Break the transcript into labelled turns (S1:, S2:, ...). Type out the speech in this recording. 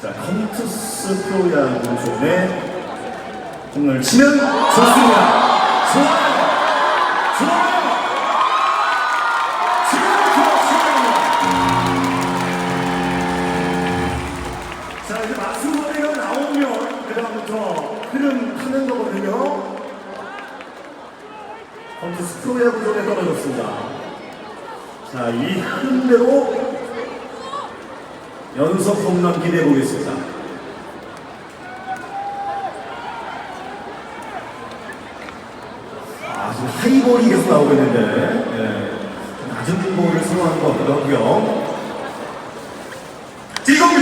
S1: 자, 컴투스 프로야구 존에 공을 치면 좋습니다. 좋아요. 좋아요. 지금부터 시작입니다. 자, 이제 마수거리가 나오면 그다음부터 흐름 타는 거거든요. 컴투스 프로야구 존에 떨어졌습니다. 자, 이 흐름대로 연속 홈런 기대해 보겠습니다. 아, 지금 하이볼이 계속 나오고 있는데, 예, 낮은 볼을 선호하는 것 같기도 하고요. 이겁니다.